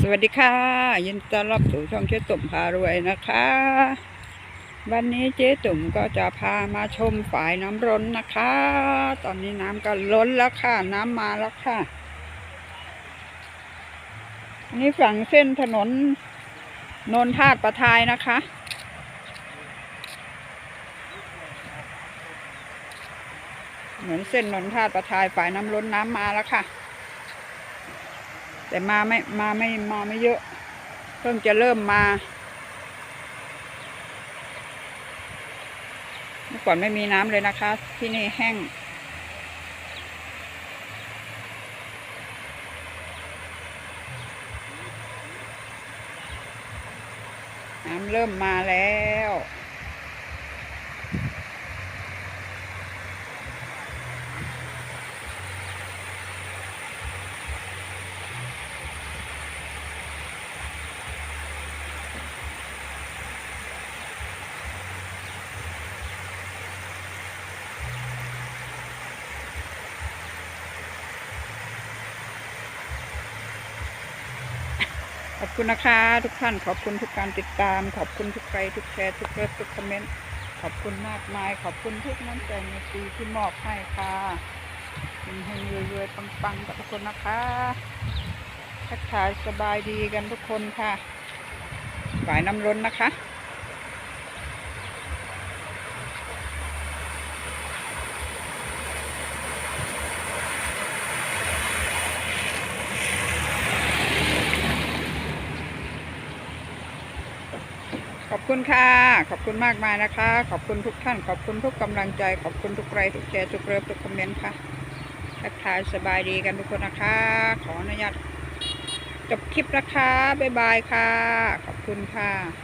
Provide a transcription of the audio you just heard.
สวัสดีค่ะ ยินดีต้อนรับสู่ช่องเจ๊ตุ่มพารวยนะคะ วันนี้เจ๊ตุ่มก็จะพามาชมฝายน้ำร้นนะคะ ตอนนี้น้ำก็ล้นแล้วค่ะ น้ำมาแล้วค่ะอันนี้ฝั่งเส้นถนนนนทาดประทายนะคะ เหมือนเส้นนนทาดประทายฝายน้ำล้นน้ำมาแล้วค่ะ แต่มาไม่มาไม่มาไม่เยอะ เพิ่งจะเริ่มมา เมื่อก่อนไม่มีน้ำเลยนะคะ ที่นี่แห้ง น้ำเริ่มมาแล้ว อบคุณนะคะ ทุกท่านขอบคุณทุกการติดตาม ขอบคุณทุกไลค์ทุกแชร์ทุกเลิฟทุกคอมเมนต์ขอบคุณมากมาย ขอบคุณทุกน้ำใจในปีที่มอบให้ค่ะให้รวยๆปังๆกับทุกคนนะคะทักทายสบายดีกันทุกคนค่ะ ฝ่ายน้ำล้นนะคะ ขอบคุณค่ะ ขอบคุณมากมายนะคะ ขอบคุณทุกท่าน ขอบคุณทุกกำลังใจ ขอบคุณทุกไลค์ทุกแชร์ทุกเลิฟทุกคอมเมนต์ค่ะทักทายสบายดีกันทุกคนนะคะ ขออนุญาตจบคลิปนะคะบ๊ายบายค่ะ ขอบคุณค่ะ